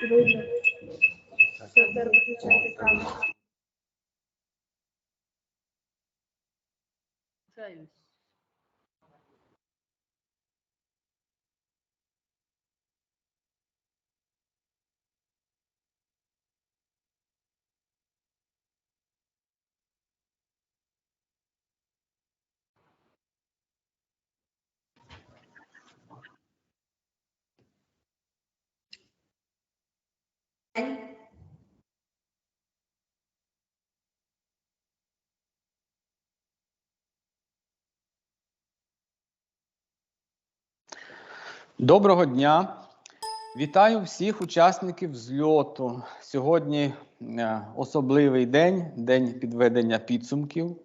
Times. Доброго дня! Вітаю всіх учасників зльоту. Сьогодні е, особливий день, день підведення підсумків.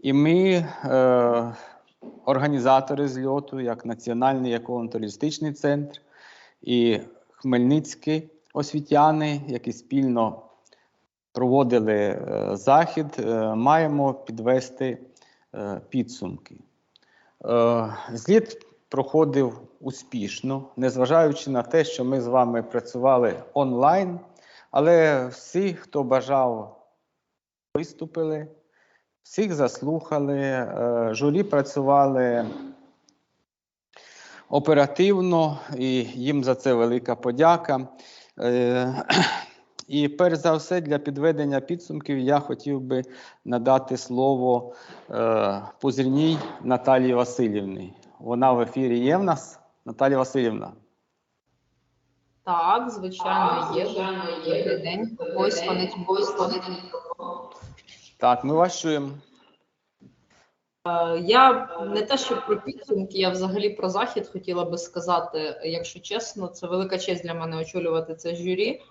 І ми, е, організатори зльоту, як Національний еколого-туристичний центр і Хмельницькі освітяни, які спільно проводили е, захід, е, маємо підвести е, підсумки. Е, Зліт проходив успішно, незважаючи на те, що ми з вами працювали онлайн, але всі, хто бажав, виступили, всіх заслухали, е, журі працювали оперативно, і їм за це велика подяка. Е, І перш за все, для підведення підсумків я хотів би надати слово е, Пузирній Наталії Васильівні. Вона в ефірі є в нас. Наталія Васильівна. Так, звичайно, є. Добрий день. Ось вони Так, ми вас чуємо. Е, Я не те, що про підсумки, я взагалі про захід хотіла би сказати. Якщо чесно, це велика честь для мене очолювати це журі.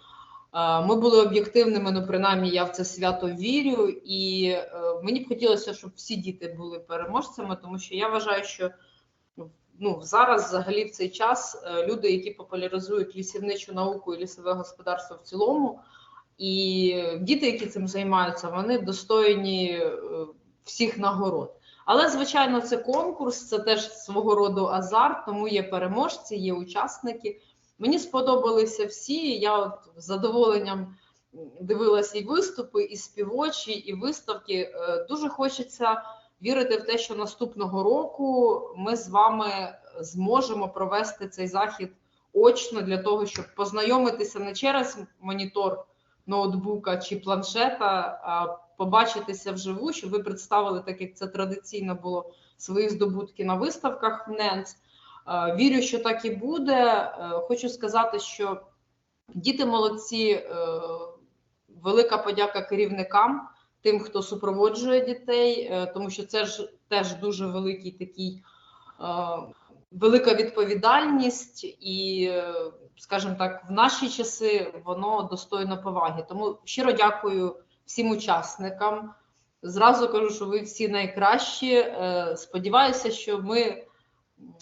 Е, Ми були об'єктивними, ну принаймні я в це свято вірю, і е, мені б хотілося, щоб всі діти були переможцями, тому що я вважаю, що ну зараз, взагалі, в цей час е, люди, які популяризують лісівничу науку і лісове господарство в цілому, і діти, які цим займаються, вони достойні е, всіх нагород. Але звичайно, це конкурс, це теж свого роду азарт, тому є переможці, є учасники. Мені сподобалися всі. Я от з задоволенням дивилася і виступи, і співочі, і виставки. Е, Дуже хочеться вірити в те, що наступного року ми з вами зможемо провести цей захід очно для того, щоб познайомитися не через монітор ноутбука чи планшета, а побачитися вживу, щоб ви представили, так як це традиційно було свої здобутки на виставках в НЕНЦ. Е, Вірю, що так і буде. Е, Хочу сказати, що діти молодці, е, велика подяка керівникам, тим, хто супроводжує дітей, е, тому що це ж теж дуже великий такий. е, Велика відповідальність, і, е, скажімо так, в наші часи воно достойно поваги. Тому щиро дякую всім учасникам. Зразу кажу, що ви всі найкращі. Сподіваюся, що ми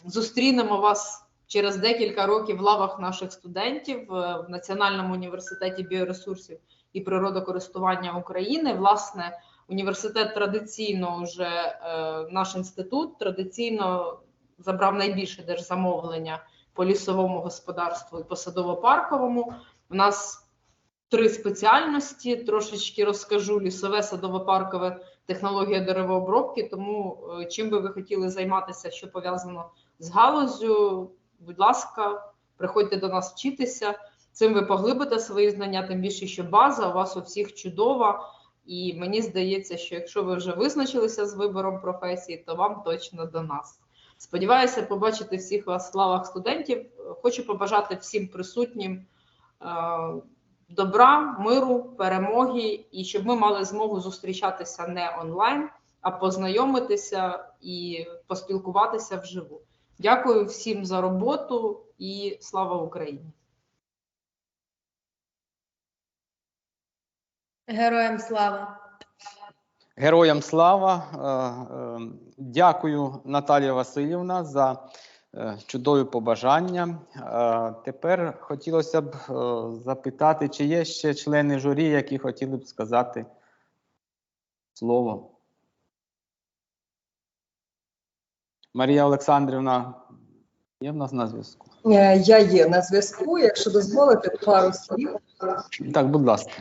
зустрінемо вас через декілька років в лавах наших студентів в Національному університеті біоресурсів і природокористування України. Власне, університет традиційно вже е, наш інститут традиційно забрав найбільше держзамовлення по лісовому господарству і по садово-парковому. У нас три спеціальності. Трошечки розкажу: лісове, садово-паркове, технологія деревообробки. Тому е, чим би ви хотіли займатися, що пов'язано з галузю, будь ласка, приходьте до нас вчитися. Цим ви поглибите свої знання, тим більше, що база у вас у всіх чудова. І мені здається, що якщо ви вже визначилися з вибором професії, то вам точно до нас. Сподіваюся, побачити всіх вас в лавах студентів. Хочу побажати всім присутнім е, добра, миру, перемоги, і щоб ми мали змогу зустрічатися не онлайн, а познайомитися і поспілкуватися вживу. Дякую всім за роботу і слава Україні! Героям слава. Героям слава! Е, е, Дякую, Наталія Васильівна, за е, чудові побажання. Тепер хотілося б запитати, чи є ще члени журі, які хотіли б сказати слово. Марія Олександрівна Є в нас на зв'язку. Я є на зв'язку. Якщо дозволите, пару слів. Так, будь ласка.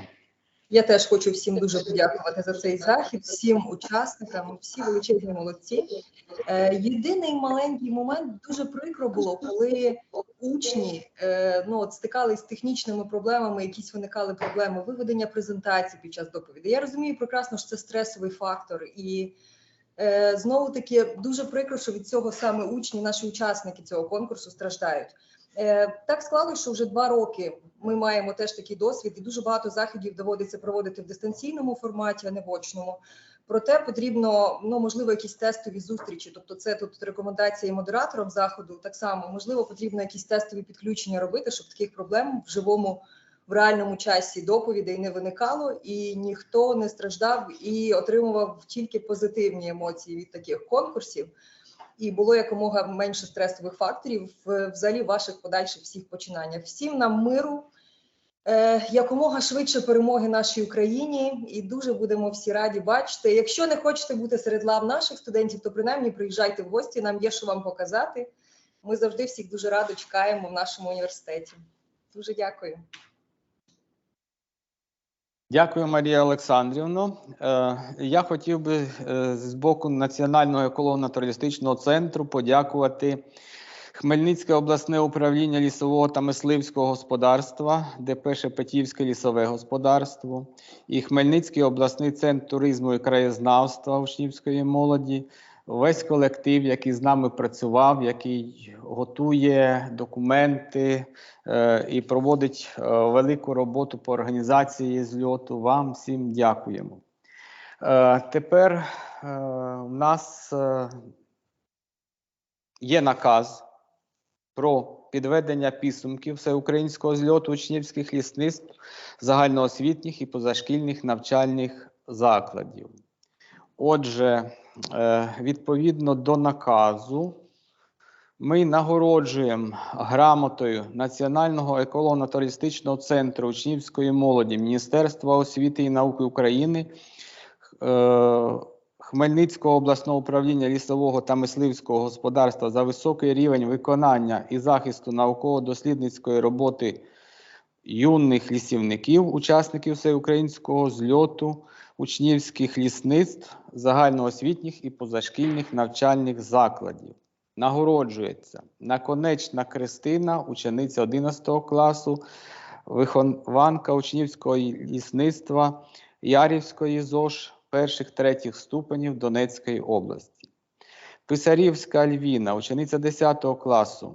Я теж хочу всім дуже подякувати за цей захід, всім учасникам, всі величезні молодці. Е, єдиний маленький момент дуже прикро було, коли учні е, ну, от стикались з технічними проблемами, якісь виникали проблеми виведення презентації під час доповіді. Я розумію прекрасно, що це стресовий фактор, і е, знову таки дуже прикро, що від цього саме учні, наші учасники цього конкурсу страждають. Е, Так склалося, що вже два роки ми маємо теж такий досвід, і дуже багато заходів доводиться проводити в дистанційному форматі, а не в очному. Проте потрібно ну можливо якісь тестові зустрічі. Тобто, це тут рекомендації модераторам заходу. Так само можливо, потрібно якісь тестові підключення робити, щоб таких проблем в живому в реальному часі доповідей не виникало, і ніхто не страждав і отримував тільки позитивні емоції від таких конкурсів і було якомога менше стресових факторів в взагалі ваших подальших всіх починаннях. Всім нам миру, е, якомога швидше перемоги нашій Україні, і дуже будемо всі раді бачити. Якщо не хочете бути серед лав наших студентів, то принаймні приїжджайте в гості. Нам є що вам показати. Ми завжди всіх дуже радо чекаємо в нашому університеті. Дуже дякую. Дякую, Марія Олександрівно. Е, Я хотів би е, з боку Національного еколого-натуралістичного центру подякувати Хмельницьке обласне управління лісового та мисливського господарства, ДП Шепетівське лісове господарство і Хмельницький обласний центр туризму і краєзнавства учнівської молоді. Весь колектив, який з нами працював, який готує документи, е, і проводить е, велику роботу по організації зльоту. Вам всім дякуємо. Е, Тепер е, у нас е, є наказ про підведення підсумків всеукраїнського зльоту учнівських лісництв загальноосвітніх і позашкільних навчальних закладів. Отже, е, відповідно до наказу, ми нагороджуємо грамотою Національного еколого-натуралістичного центру учнівської молоді Міністерства освіти і науки України, е, Хмельницького обласного управління лісового та мисливського господарства за високий рівень виконання і захисту науково-дослідницької роботи юних лісівників, учасників всеукраїнського зльоту учнівських лісництв загальноосвітніх і позашкільних навчальних закладів. Нагороджується наконечна Кристина, учениця 11 класу, вихованка учнівського лісництва Ярівської ЗОЖ перших третіх ступенів Донецької області. Писарівська Альвіна, учениця 10 класу,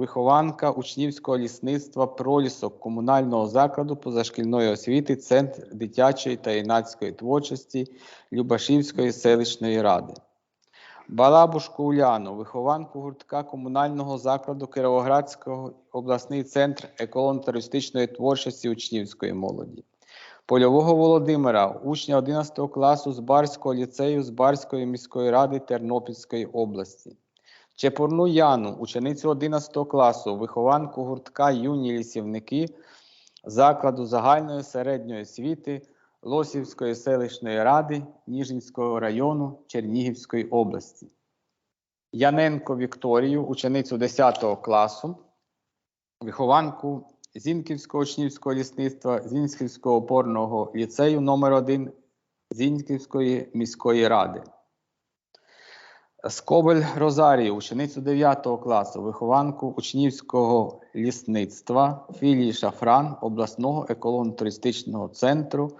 вихованка учнівського лісництва пролісок комунального закладу позашкільної освіти, Центр дитячої та юнацької творчості Любашівської селищної ради. Балабушку Уляну, вихованку гуртка комунального закладу Кіровоградського обласний центр еколого-туристичної творчості учнівської молоді. Польового Володимира, учня 11 класу з Барського ліцею з Барської міської ради Тернопільської області. Чепурну Яну, ученицю 11 класу, вихованку гуртка юні лісівники закладу загальної середньої освіти Лосівської селищної ради Ніжинського району Чернігівської області. Яненко Вікторію, ученицю 10 класу, вихованку Зінківського учнівського лісництва Зінківського опорного ліцею номер 1 Зінківської міської ради. Скобель Розарію, ученицю 9 класу, вихованку учнівського лісництва філії Шафран обласного еколого-туристичного центру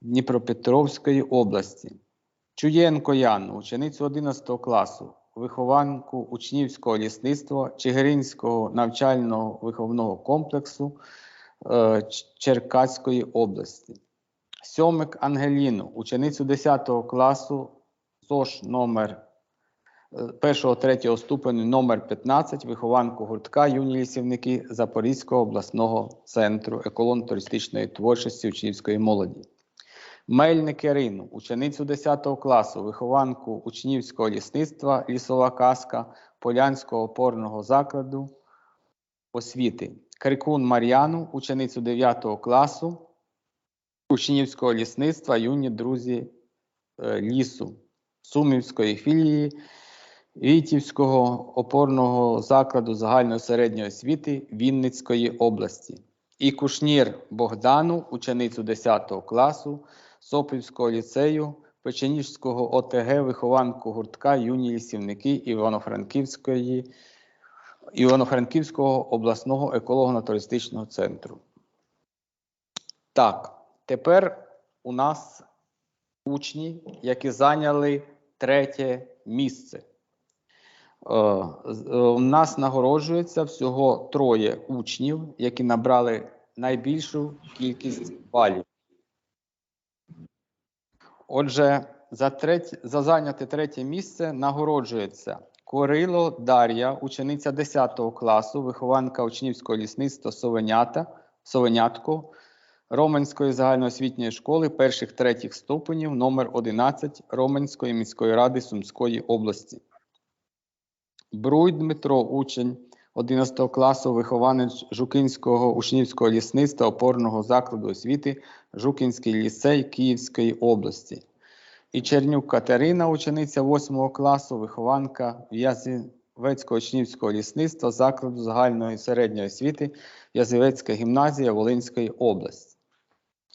Дніпропетровської області. Чуєнко Яну, ученицю 11 класу, вихованку учнівського лісництва Чигиринського навчального виховного комплексу е, Черкаської області. Сьомик Ангеліну, ученицю 10 класу ЗОШ номер першого третього ступеню номер 15 вихованку гуртка юні лісівники Запорізького обласного центру еколон-туристичної творчості учнівської молоді. Мельник Ірину, ученицю 10 класу, вихованку учнівського лісництва Лісова казка Полянського опорного закладу освіти. Крикун Мар'яну, ученицю 9 класу учнівського лісництва юні друзі е, лісу Сумівської філії Вітівського опорного закладу загальної середньої освіти Вінницької області. І Кушнір Богдану, ученицю 10 класу Сопівського ліцею Печеніжського ОТГ, вихованку гуртка юні лісівники Івано-Франківської Івано-Франківського обласного еколого-натуристичного центру. Так, тепер у нас учні, які зайняли третє місце. Е, е, У нас нагороджується всього троє учнів, які набрали найбільшу кількість балів. Отже, за, третє, за зайняте третє місце нагороджується Корило Дар'я, учениця 10 класу, вихованка учнівського лісництва Совенята, Совенятко Роменської загальноосвітньої школи перших третіх ступенів номер 11 Роменської міської ради Сумської області. Бруй Дмитро, учень 11 класу, вихованець Жукинського учнівського лісництва опорного закладу освіти Жукінський ліцей Київської області. І Чернюк Катерина, учениця 8 класу, вихованка В'язівецького учнівського лісництва закладу загальної середньої освіти Язівецька гімназія Волинської області.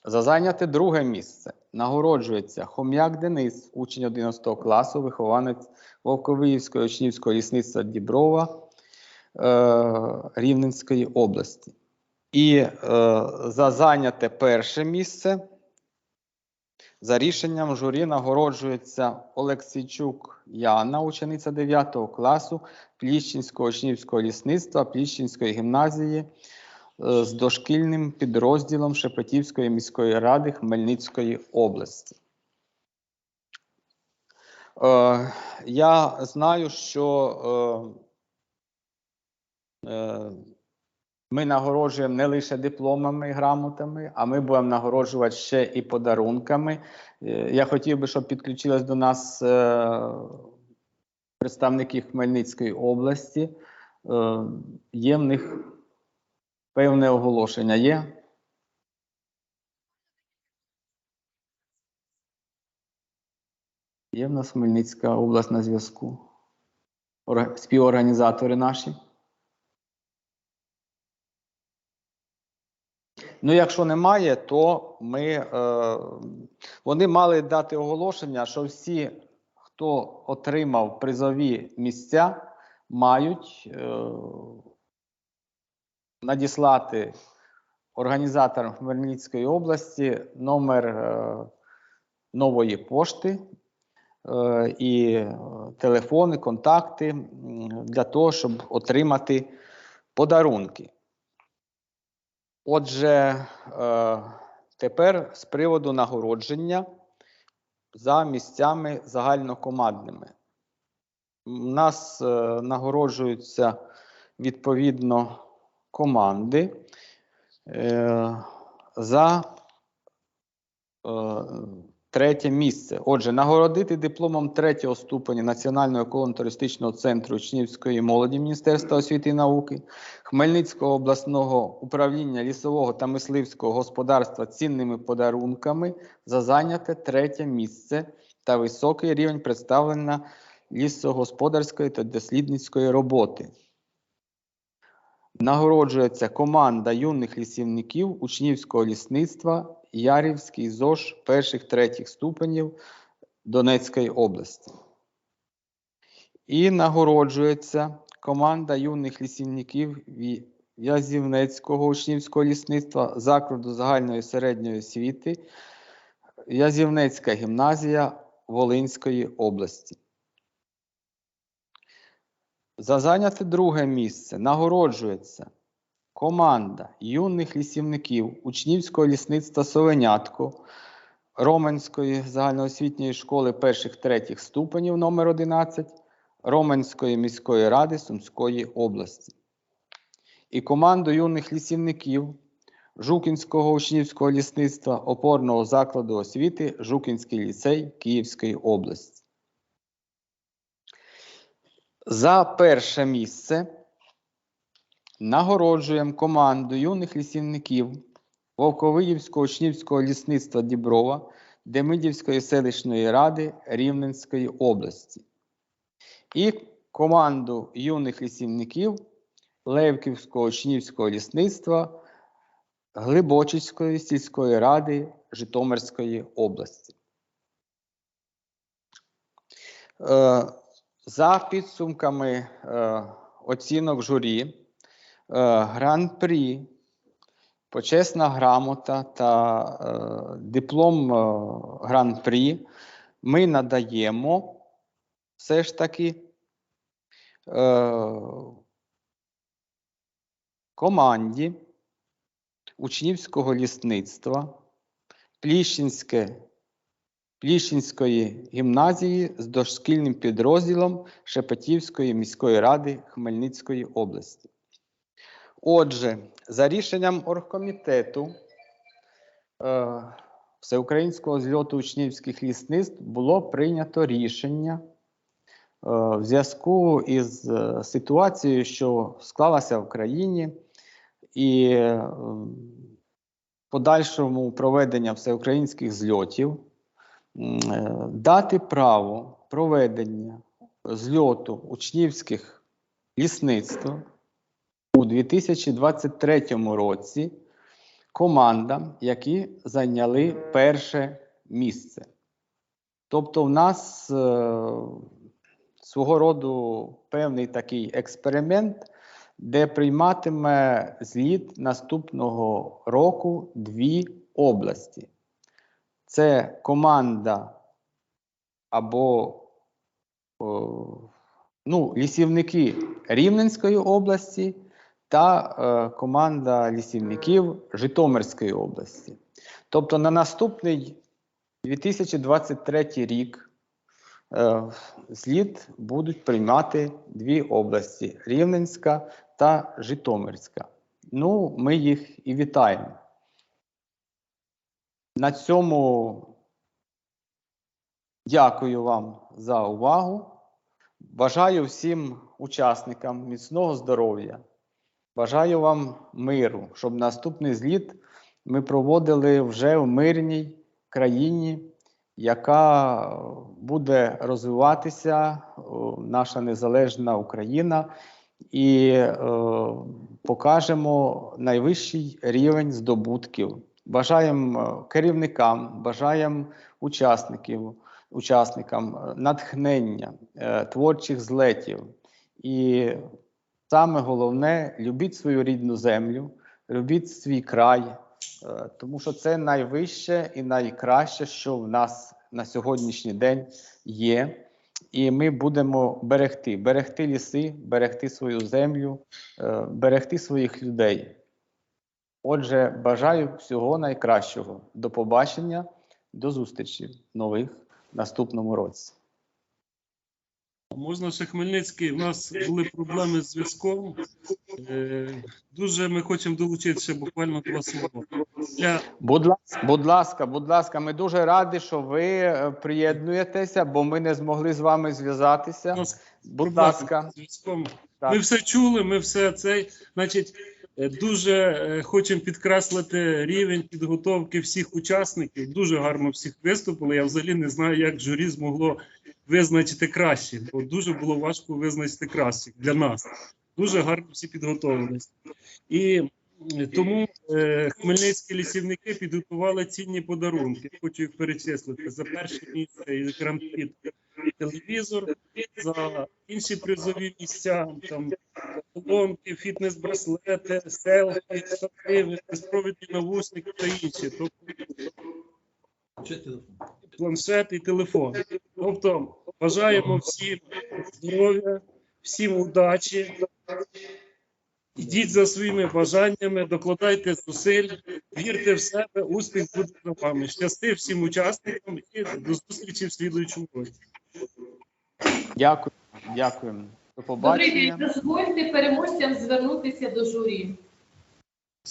За зайняте друге місце нагороджується Хом'як Денис, учень 11 класу, вихованець Вовковиївського учнівського лісництва Діброва е, Рівненської області. І е, за зайняте перше місце за рішенням журі нагороджується Олексійчук Яна, учениця 9 класу Пліщинського учнівського лісництва Пліщинської гімназії з дошкільним підрозділом Шепетівської міської ради Хмельницької області. Е, я знаю, що е, е, ми нагороджуємо не лише дипломами і грамотами, а ми будемо нагороджувати ще і подарунками. Е, Я хотів би, щоб підключились до нас е, представники Хмельницької області. Е, Є в них певне оголошення. Є? Є в нас Хмельницька область на зв'язку. Орга- Співорганізатори наші. Ну, якщо немає, то ми, е, вони мали дати оголошення, що всі, хто отримав призові місця, мають е, надіслати організаторам Хмельницької області номер е, нової пошти е, і е, телефони, контакти для того, щоб отримати подарунки. Отже, тепер з приводу нагородження за місцями загальнокомандними. У нас нагороджуються відповідно команди е, за е, третє місце. Отже, нагородити дипломом третього ступеня Національного еколого-туристичного центру учнівської молоді Міністерства освіти і науки, Хмельницького обласного управління лісового та мисливського господарства цінними подарунками за зайняте третє місце та високий рівень представлення лісогосподарської та дослідницької роботи. Нагороджується команда юних лісівників учнівського лісництва Ярівський ЗОЖ перших третіх ступенів Донецької області. І нагороджується команда юних лісівників Ві- учнівського лісництва закладу загальної середньої освіти В'язівнецька гімназія Волинської області. За зайняте друге місце нагороджується команда юних лісівників учнівського лісництва Совенятко Роменської загальноосвітньої школи перших третіх ступенів номер 11 Роменської міської ради Сумської області. І команду юних лісівників Жукінського учнівського лісництва опорного закладу освіти Жукінський ліцей Київської області. За перше місце нагороджуємо команду юних лісівників Вовковиївського учнівського лісництва Діброва Демидівської селищної ради Рівненської області. і команду юних лісівників Левківського учнівського лісництва Глибочицької сільської ради Житомирської області. За підсумками е, оцінок журі, е, гран-прі, почесна грамота та е, диплом е, гран-прі ми надаємо все ж таки е, команді учнівського лісництва Пліщинське Пліщинської гімназії з дошкільним підрозділом Шепетівської міської ради Хмельницької області. Отже, за рішенням оргкомітету е, Всеукраїнського зльоту учнівських лісництв було прийнято рішення е, в зв'язку із е, ситуацією, що склалася в країні, і е, подальшому проведення всеукраїнських зльотів дати право проведення зльоту учнівських лісництв у 2023 році командам, які зайняли перше місце. Тобто, в нас е, свого роду певний такий експеримент, де прийматиме зліт наступного року дві області. Це команда або о, ну, лісівники Рівненської області та е, команда лісівників Житомирської області. Тобто на наступний 2023 рік е, зліт будуть приймати дві області Рівненська та Житомирська. Ну, ми їх і вітаємо. На цьому дякую вам за увагу. Бажаю всім учасникам міцного здоров'я. Бажаю вам миру, щоб наступний зліт ми проводили вже в мирній країні, яка буде розвиватися, наша незалежна Україна, і е, покажемо найвищий рівень здобутків. Бажаємо е, керівникам, бажаємо учасників, учасникам е, натхнення, е, творчих злетів. І саме головне любіть свою рідну землю, любіть свій край, тому що це найвище і найкраще, що в нас на сьогоднішній день є. І ми будемо берегти, берегти ліси, берегти свою землю, берегти своїх людей. Отже, бажаю всього найкращого. До побачення, до зустрічі нових в наступному році. Можна ще Хмельницький. У нас були проблеми з зв'язком. Е, Дуже ми хочемо долучитися буквально два слова. Для Будь ласка, будь ласка, будь ласка, ми дуже раді, що ви е, приєднуєтеся, бо ми не змогли з вами зв'язатися. Будь ласка, зв'язком. Ми все чули, ми все цей. Значить, дуже е, хочемо підкреслити рівень підготовки всіх учасників. Дуже гарно всіх виступили. Я взагалі не знаю, як журі змогло визначити краще, бо дуже було важко визначити краще для нас. Дуже гарно всі підготовились. І е, тому е, хмельницькі лісівники підготували цінні подарунки. Хочу їх перечислити. За перше місце і гран-прі телевізор, за інші призові місця, там колонки, фітнес-браслети, селфі, штативи, безпровідні навушники та інші. Тобто планшет і телефон. Тобто бажаємо всім здоров'я, всім удачі. Йдіть за своїми бажаннями, докладайте зусиль, вірте в себе, успіх буде за вами. Щасти всім учасникам і до зустрічі в слідуючому році. дякую, дякуємо. До Добрий день, побачення. дозвольте переможцям звернутися до журі.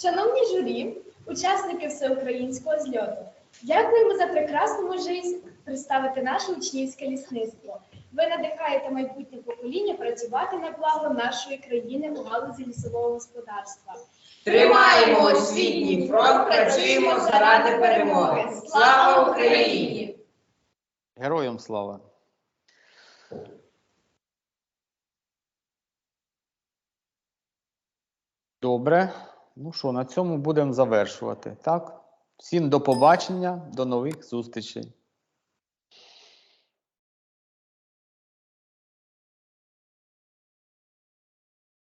Шановні журі, учасники всеукраїнського зльоту, дякуємо за прекрасну можливість представити наше учнівське лісництво. Ви надихаєте майбутнє покоління працювати на благо нашої країни у галузі лісового господарства. Тримаємо освітній фронт, працюємо заради перемоги. Слава Україні! Героям слава! Добре. Ну що, на цьому будемо завершувати. Так? Всім до побачення, до нових зустрічей.